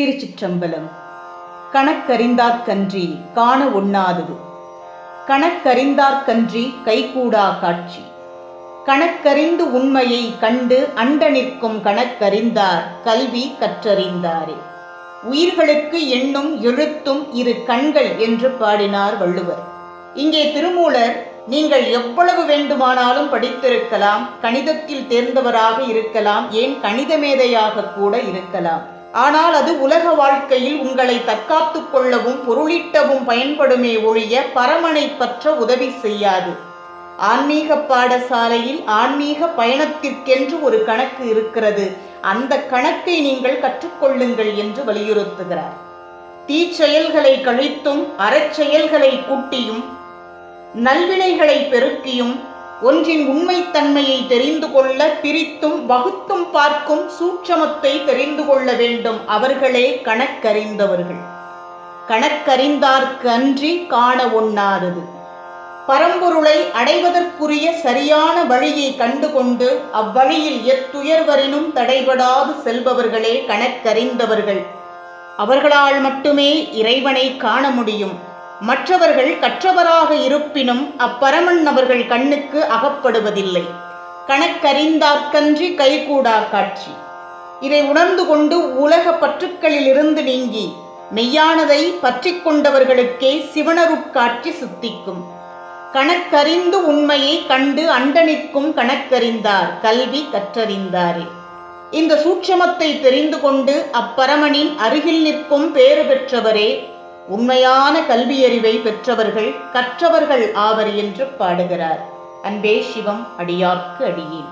திருச்சிற்றம்பலம். கணக்கறிந்தார்கன்றி காண ஒண்ணாதது. கணக்கறிந்தார்கன்றி கைகூடா காட்சி. கணக்கறிந்து உண்மையை கண்டு அண்ட நிற்கும் கணக்கறிந்தார் கல்வி கற்றறிந்தாரே. உயிர்களுக்கு எண்ணும் எழுத்தும் இரு கண்கள் என்று பாடினார் வள்ளுவர். இங்கே திருமூலர் நீங்கள் எவ்வளவு வேண்டுமானாலும் படித்திருக்கலாம் கணிதத்தில் தேர்ந்தவராக இருக்கலாம் ஏன் கணித மேதையாக கூட இருக்கலாம். ஆனால் அது உலக வாழ்க்கையில் உங்களை தற்காத்து கொள்ளவும் பொருளீட்டவும் பயன்படுமே ஒழிய பரமனை பற்ற உதவி செய்யாது. ஆன்மீக பாடசாலையில் ஆன்மீக பயணத்திற்கென்று ஒரு கணக்கு இருக்கிறது. அந்த கணக்கை நீங்கள் கற்றுக்கொள்ளுங்கள் என்று வலியுறுத்துகிறார். தீச்செயல்களை கழித்தும் அறச்செயல்களை கூட்டியும் நல்வினைகளை பெருக்கியும் ஒன்றின் உண்மைத்தன்மையை தெரிந்து கொள்ள பிரித்தும் வகுத்தும் பார்க்கும் சூட்சமத்தை தெரிந்து கொள்ள வேண்டும் அவர்களே கணக்கறிந்தவர்கள். கணக்கறிந்தார்க்கு அன்றி காண ஒண்ணாதது. பரம்பொருளை அடைவதற்குரிய சரியான வழியை கண்டுகொண்டு அவ்வழியில் எத்துயர்வரினும் தடைபடாது செல்பவர்களே கணக்கறிந்தவர்கள். அவர்களால் மட்டுமே இறைவனை காண முடியும். மற்றவர்கள் கற்றவராக இருப்பினும் அப்பரமன் அவர்கள் கண்ணுக்கு அகப்படுவதில்லை. கணக்கறிந்தார்க்கன்றி கைகூடா காட்சி. இதை உணர்ந்து கொண்டு உலக பற்றுக்களிலிருந்து நீங்கி மெய்யானதை பற்றி கொண்டவர்களுக்கே சிவனருட்காட்சி சித்திக்கும். கணக்கறிந்து உண்மையை கண்டு அண்டனிற்கும் கணக்கறிந்தார் கல்வி கற்றறிந்தாரே. இந்த சூட்சமத்தை தெரிந்து கொண்டு அப்பரமனின் அருகில் நிற்கும் பேறு பெற்றவரே உண்மையான கல்வியறிவை பெற்றவர்கள் கற்றவர்கள் ஆவர் என்று பாடுகிறார். அன்பே சிவம் அடியார்க்கு அடியேன்